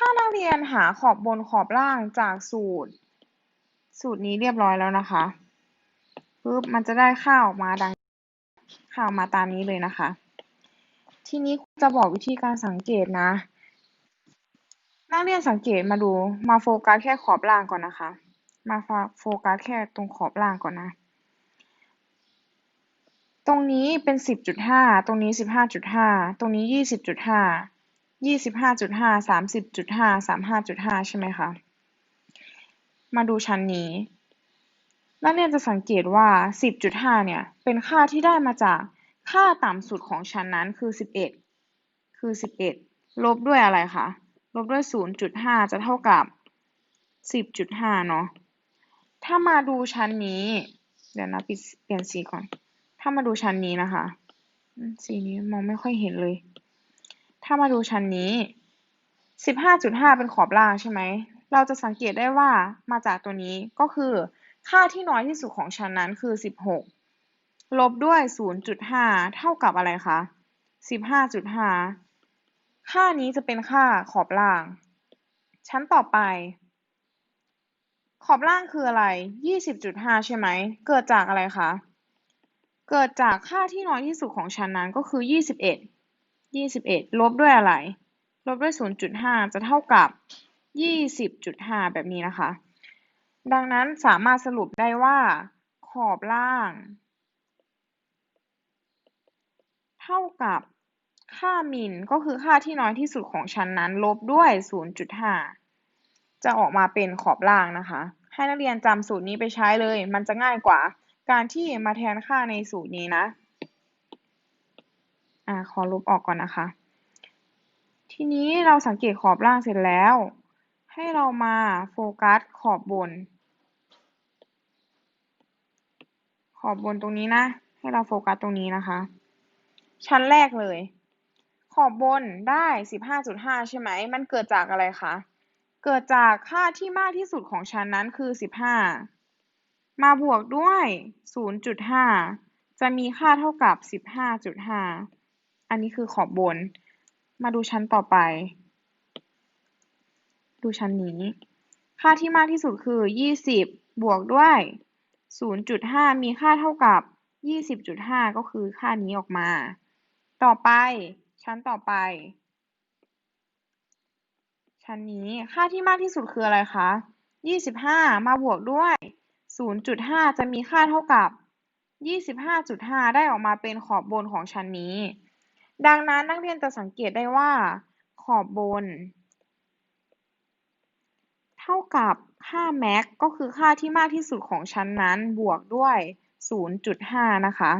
ถ้านักเรียนหาขอบบนขอบล่างจากสูตร สูตรนี้เรียบร้อยแล้วนะคะปุ๊บมันจะได้ค่าออกมาดังค่าออกมาตามนี้เลยนะคะ ทีนี้จะบอกวิธีการสังเกตนะ นักเรียนสังเกตมาดูมาโฟกัสแค่ขอบล่างก่อนนะคะ มาโฟกัสแค่ตรงขอบล่างก่อนนะตรงนี้เป็นสิบจุดห้าตรงนี้สิบห้าจุดห้าตรงนี้ยี่สิบจุดห้า ยี่สิบห้าจุดห้าสามสิบจุดห้าสามห้าจุดห้าใช่ไหมคะ มาดูชั้นนี้นักเรียนจะสังเกตว่าสิบจุดห้าเนี่ย เป็นค่าที่ได้มาจากค่าต่ำสุดของชั้นนั้นคือสิบเอ็ดคือสิบเอ็ดลบด้วยอะไรคะ ลบด้วยศูนย์จุดห้าจะเท่ากับสิบจุดห้าเนาะ ถ้ามาดูชั้นนี้ เดี๋ยวนะปิดเปลี่ยนสีก่อน ถ้ามาดูชั้นนี้นะคะ สีนี้มองไม่ค่อยเห็นเลย ถ้ามาดูชั้นนี้สิบห้าจุดห้าเป็นขอบล่างใช่ไหม เราจะสังเกตได้ว่ามาจากตัวนี้ก็คือค่าที่น้อยที่สุดของชั้นนั้นคือสิบหกลบด้วยศูนย์จุดห้าเท่ากับอะไรคะสิบห้าจุดห้าค่านี้จะเป็นค่าขอบล่าง ชั้นต่อไป ขอบล่างคืออะไรยี่สิบจุดห้าใช่ไหม เกิดจากอะไรคะ เกิดจากค่าที่น้อยที่สุดของชั้นนั้นก็คือยี่สิบเอ็ด ยี่สิบเอ็ดลบด้วยอะไร ลบด้วยศูนย์จุดห้าจะเท่ากับยี่สิบจุดห้าแบบนี้นะคะ ดังนั้นสามารถสรุปได้ว่า ขอบล่าง เท่ากับค่ามินก็คือค่าที่น้อยที่สุดของชั้นนั้น ลบด้วย 0.5 จะออกมาเป็นขอบล่างนะคะ ให้นักเรียนจำสูตรนี้ไปใช้เลย มันจะง่ายกว่า การที่มาแทนค่าในสูตรนี้นะ อ่าขอลบออกก่อนนะคะ ทีนี้เราสังเกตขอบล่างเสร็จแล้ว ให้เรามาโฟกัสขอบบน ขอบบนตรงนี้นะ ให้เราโฟกัสตรงนี้นะคะ ชั้นแรกเลย ขอบบนได้สิบห้าจุดห้าใช่ไหม มันเกิดจากอะไรคะ เกิดจากค่าที่มากที่สุดของชั้นนั้นคือสิบห้ามาบวกด้วยศูนย์จุดห้าจะมีค่าเท่ากับสิบห้าจุดห้า อันนี้คือขอบบน มาดูชั้นต่อไป ดูชั้นนี้ ค่าที่มากที่สุดคือยี่สิบบวกด้วยศูนย์จุดห้ามีค่าเท่ากับยี่สิบจุดห้าก็คือค่านี้ออกมา ต่อไป ชั้นต่อไป ชั้นนี้ ค่าที่มากที่สุดคืออะไรคะยี่สิบห้ามาบวกด้วยศูนย์จุดห้าจะมีค่าเท่ากับยี่สิบห้าจุดห้าได้ออกมาเป็นขอบบนของชั้นนี้ ดังนั้นนักเรียนจะสังเกตได้ว่า ขอบบน เท่ากับค่า max ก็คือค่าที่มากที่สุดของชั้นนั้นบวกด้วย 0.5 นะคะ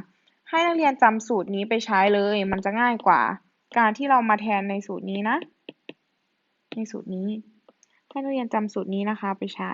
ให้นักเรียนจำสูตรนี้ไปใช้เลย มันจะง่ายกว่า การที่เรามาแทนในสูตรนี้นะ ในสูตรนี้ให้นักเรียนจำสูตรนี้นะคะไปใช้